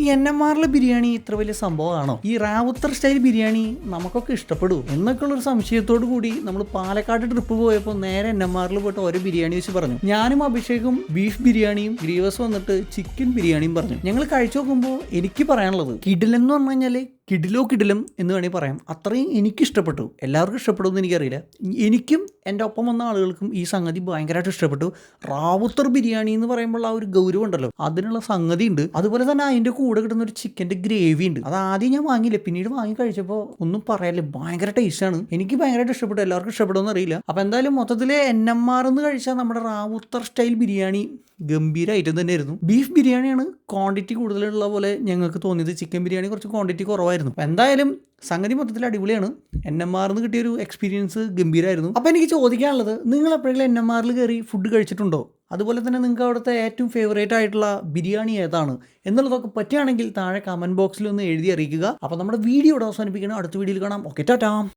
ഈ N M ആറിലെ ബിരിയാണി ഇത്ര വലിയ സംഭവമാണോ? ഈ റാവുത്തർ സ്റ്റൈൽ ബിരിയാണി നമുക്കൊക്കെ ഇഷ്ടപ്പെടൂ. എന്നൊക്കെയുള്ള ഒരു സംശയത്തോടു കൂടി നമ്മൾ പാലക്കാട് ട്രിപ്പ് പോയപ്പോൾ നേരെ എൻ എം ആറിൽ പോയിട്ട് ഓരോ ബിരിയാണി വെച്ച് പറഞ്ഞു. ഞാനും അഭിഷേകും ബീഫ് ബിരിയാണിയും ഗ്രീവസ് വന്നിട്ട് ചിക്കൻ ബിരിയാണിയും പറഞ്ഞു. ഞങ്ങൾ കഴിച്ചു നോക്കുമ്പോൾ എനിക്ക് പറയാനുള്ളത് കിഡിലെന്ന് പറഞ്ഞു കഴിഞ്ഞാൽ കിഡിലോ കിഡിലും എന്ന് വേണമെങ്കിൽ പറയാം. അത്രയും എനിക്കിഷ്ടപ്പെട്ടു. എല്ലാവർക്കും ഇഷ്ടപ്പെടുമെന്ന് എനിക്കറിയില്ല. എനിക്കും എന്റെ ഒപ്പം വന്ന ആളുകൾക്കും ഈ സംഗതി ഭയങ്കരമായിട്ട് ഇഷ്ടപ്പെട്ടു. റാവുത്തർ ബിരിയാണി എന്ന് പറയുമ്പോൾ ആ ഒരു ഗൗരവം ഉണ്ടല്ലോ. അതിനുള്ള സംഗതി ഉണ്ട്. അതുപോലെ തന്നെ അതിന്റെ കൂടെ കിട്ടുന്ന ഒരു ചിക്കന്റെ ഗ്രേവി ഉണ്ട്. അത് ആദ്യം ഞാൻ വാങ്ങിയില്ല. പിന്നീട് വാങ്ങി കഴിച്ചപ്പോൾ ഒന്നും പറയാല്ലേ ഭയങ്കര ടേസ്റ്റാണ് എനിക്ക് ഭയങ്കരമായിട്ട് ഇഷ്ടപ്പെട്ടു. എല്ലാവർക്കും ഇഷ്ടപ്പെടുമെന്ന് അറിയില്ല. അപ്പോൾ എന്തായാലും മൊത്തത്തിൽ എൻ എം ആർ എന്ന് കഴിച്ചാൽ നമ്മുടെ റാവുത്തർ സ്റ്റൈൽ ബിരിയാണി ഗംഭീര ഐറ്റം തന്നെയായിരുന്നു. ബീഫ് ബിരിയാണിയാണ് ക്വാണ്ടിറ്റി കൂടുതലുള്ള പോലെ ഞങ്ങൾക്ക് തോന്നിയത്. ചിക്കൻ ബിരിയാണി കുറച്ച് ക്വാണ്ടിറ്റി കുറവായിരുന്നു. അപ്പോൾ എന്തായാലും സംഗതി മൊത്തത്തിൽ അടിപൊളിയാണ്. എൻ എം ആറിന്ന് കിട്ടിയൊരു എക്സ്പീരിയൻസ് ഗംഭീരമായിരുന്നു അപ്പോൾ എനിക്ക് ചോദിക്കാനുള്ളത് നിങ്ങൾ എപ്പോഴെങ്കിലും എൻ എം ആറിൽ കയറി ഫുഡ് കഴിച്ചിട്ടുണ്ടോ? അതുപോലെ തന്നെ നിങ്ങൾക്ക് അവിടുത്തെ ഏറ്റവും ഫേവറേറ്റ് ആയിട്ടുള്ള ബിരിയാണി ഏതാണ്? എന്നുള്ളതൊക്കെ പറ്റുകയാണെങ്കിൽ താഴെ കമന്റ് ബോക്സിൽ ഒന്ന് എഴുതി അറിയിക്കുക. അപ്പോൾ നമ്മുടെ വീഡിയോ ഇവിടെ അവസാനിപ്പിക്കണം അടുത്ത വീഡിയോയിൽ കാണാം. ഓക്കെ ടാറ്റാ